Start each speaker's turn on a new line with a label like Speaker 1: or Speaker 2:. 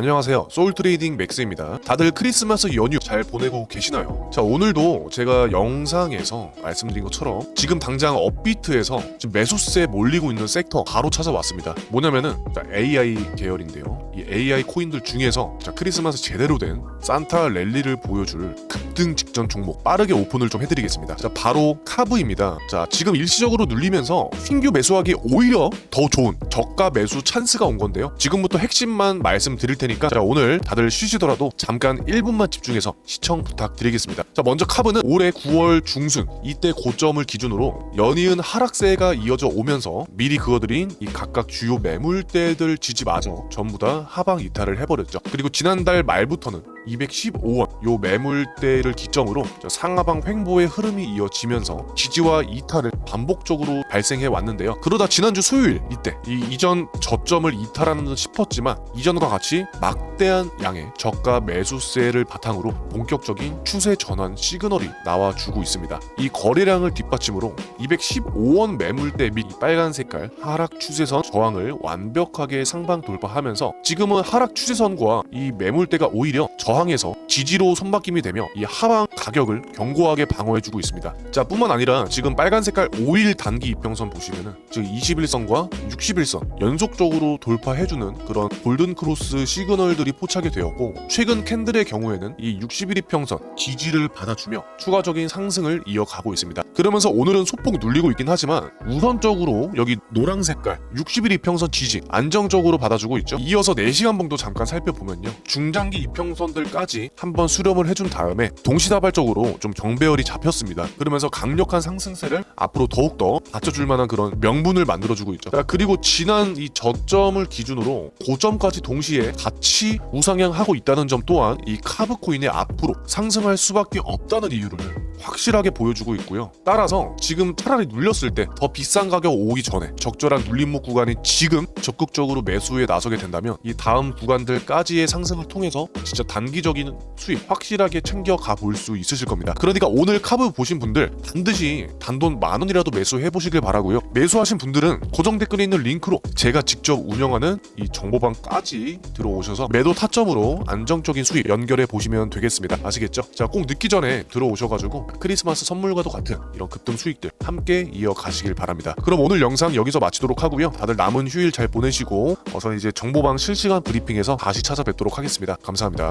Speaker 1: 안녕하세요. 소울 트레이딩 맥스입니다. 다들 크리스마스 연휴 잘 보내고 계시나요? 자, 오늘도 제가 영상에서 말씀드린 것처럼 지금 당장 업비트에서 지금 매수세 몰리고 있는 섹터 바로 찾아왔습니다. 뭐냐면은 자, AI 계열인데요. 이 AI 코인들 중에서 자, 크리스마스 제대로 된 산타 랠리를 보여줄 급등 직전 종목 빠르게 오픈을 좀 해드리겠습니다. 자, 바로 카브입니다. 자, 지금 일시적으로 눌리면서 신규 매수하기 오히려 더 좋은 저가 매수 찬스가 온 건데요. 지금부터 핵심만 말씀드릴 테니까 자, 오늘 다들 쉬시더라도 잠깐 1분만 집중해서 시청 부탁드리겠습니다. 자, 먼저 카브는 올해 9월 중순 이때 고점을 기준으로 연이은 하락세가 이어져 오면서 미리 그어드린 이 각각 주요 매물대들 지지마저 전부 다 하방 이탈을 해버렸죠. 그리고 지난달 말부터는 215원 요 매물대를 기점으로 저 상하방 횡보의 흐름이 이어지면서 지지와 이탈을 반복적으로 발생해 왔는데요. 그러다 지난주 수요일 이때 이 이전 저점을 이탈하는 듯 싶었지만 이전과 같이 막대한 양의 저가 매수세를 바탕으로 본격적인 추세 전환 시그널이 나와주고 있습니다. 이 거래량을 뒷받침으로 215원 매물대 및 빨간 색깔 하락 추세선 저항을 완벽하게 상방 돌파하면서 지금은 하락 추세선과 이 매물대가 오히려 저 항에서 지지로 손바뀜이 되며 이 하방 가격을 견고하게 방어해주고 있습니다. 자 뿐만 아니라 지금 빨간 색깔 5일 단기 이평선 보시면은 즉 21선과 61선 연속적으로 돌파해주는 그런 골든 크로스 시그널들이 포착이 되었고 최근 캔들의 경우에는 이 61 이평선 지지를 받아주며 추가적인 상승을 이어가고 있습니다. 그러면서 오늘은 소폭 눌리고 있긴 하지만 우선적으로 여기 노랑 색깔 61 이평선 지지 안정적으로 받아주고 있죠. 이어서 4시간 봉도 잠깐 살펴보면요. 중장기 이평선들 까지 한번 수렴을 해준 다음에 동시다발적으로 좀 정배열이 잡혔습니다. 그러면서 강력한 상승세를 앞으로 더욱더 받쳐줄 만한 그런 명분을 만들어주고 있죠. 자, 그리고 지난 이 저점을 기준으로 고점까지 동시에 같이 우상향하고 있다는 점 또한 이 카브코인의 앞으로 상승할 수밖에 없다는 이유를 확실하게 보여주고 있고요. 따라서 지금 차라리 눌렸을 때 더 비싼 가격 오기 전에 적절한 눌림목 구간이 지금 적극적으로 매수에 나서게 된다면 이 다음 구간들까지의 상승을 통해서 진짜 단기적인 수익 확실하게 챙겨가 볼 수 있으실 겁니다. 그러니까 오늘 카브 보신 분들 반드시 단돈 만 원이라도 매수해 보시길 바라고요. 매수하신 분들은 고정 댓글에 있는 링크로 제가 직접 운영하는 이 정보방까지 들어오셔서 매도 타점으로 안정적인 수익 연결해 보시면 되겠습니다. 아시겠죠? 자, 꼭 늦기 전에 들어오셔가지고 크리스마스 선물과도 같은 이런 급등 수익들 함께 이어가시길 바랍니다. 그럼 오늘 영상 여기서 마치도록 하고요. 다들 남은 휴일 잘 보내시고 어서 이제 정보방 실시간 브리핑에서 다시 찾아뵙도록 하겠습니다. 감사합니다.